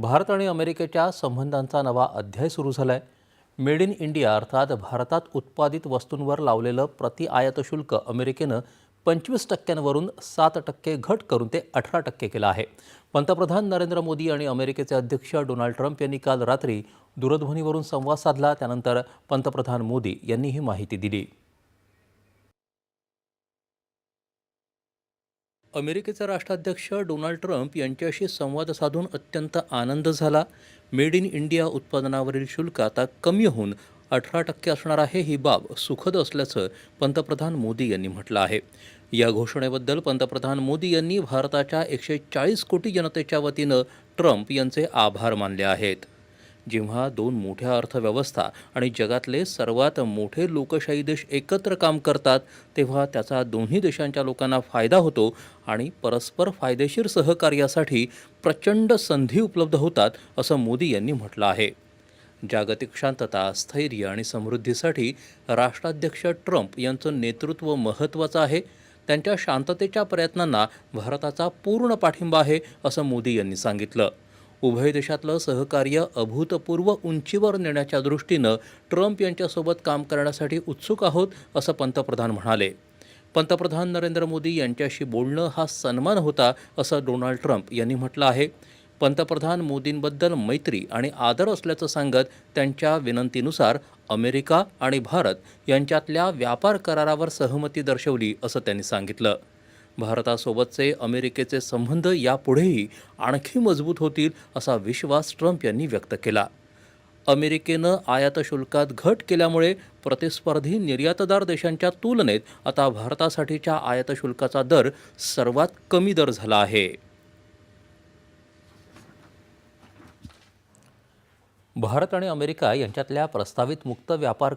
भारत आणि अमेरिकेच्या संबंधांचा नवा अध्याय सुरू झाला आहे मेड इन इंडिया अर्थात भारतात उत्पादित वस्तूंवर लावलेलं प्रति आयात शुल्क अमेरिकेनं पंचवीस टक्क्यांवरून सात टक्के घट करून ते अठरा टक्के केलं आहे. पंतप्रधान नरेंद्र मोदी आणि अमेरिकेचे अध्यक्ष डोनाल्ड ट्रम्प यांनी काल रात्री दूरध्वनीवरून संवाद साधला. त्यानंतर पंतप्रधान मोदी यांनी ही माहिती दिली. अमेरिकेचे राष्ट्राध्यक्ष डोनाल्ड ट्रम्प यांच्याशी संवाद साधून अत्यंत आनंद झाला. मेड इन इंडिया उत्पादनावरील शुल्क आता कमी होऊन अठरा टक्के असणार आहे ही बाब सुखद असल्याचं पंतप्रधान मोदी यांनी म्हटलं आहे. या घोषणेबद्दल पंतप्रधान मोदी यांनी भारताच्या एकशे चाळीस कोटी जनतेच्या वतीनं ट्रम्प यांचे आभार मानले आहेत. जेव्हा दोन मोठ्या अर्थव्यवस्था आणि जगातले सर्वात मोठे लोकशाही देश एकत्र काम करतात तेव्हा त्याचा दोन्ही देशांच्या लोकांना फायदा होतो आणि परस्पर फायदेशीर सहकार्यासाठी प्रचंड संधी उपलब्ध होतात असं मोदी यांनी म्हटलं आहे. जागतिक शांतता स्थैर्य आणि समृद्धीसाठी राष्ट्राध्यक्ष ट्रम्प यांचं नेतृत्व महत्त्वाचं आहे. त्यांच्या शांततेच्या प्रयत्नांना भारताचा पूर्ण पाठिंबा आहे असं मोदी यांनी सांगितलं. उभय देशातलं सहकार्य अभूतपूर्व उंचीवर नेण्याच्या दृष्टीनं ट्रम्प यांच्यासोबत काम करण्यासाठी उत्सुक आहोत असं पंतप्रधान म्हणाले. पंतप्रधान नरेंद्र मोदी यांच्याशी बोलणं हा सन्मान होता असं डोनाल्ड ट्रम्प यांनी म्हटलं आहे. पंतप्रधान मोदींबद्दल मैत्री आणि आदर असल्याचं सांगत त्यांच्या विनंतीनुसार अमेरिका आणि भारत यांच्यातल्या व्यापार करारावर सहमती दर्शवली असं त्यांनी सांगितलं. भारतासोबतचे अमेरिकेचे संबंध यापुढेही आणखी मजबूत होतील असा विश्वास ट्रम्प यांनी व्यक्त केला. अमेरिकेनं आयात शुल्कात घट केल्यामुळे प्रतिस्पर्धी निर्यातदार देशांच्या तुलनेत आता भारतासाठीच्या आयात शुल्काचा दर सर्वात कमी दर झाला आहे. भारत आणि अमेरिका यांच्यातल्या प्रस्तावित मुक्त व्यापार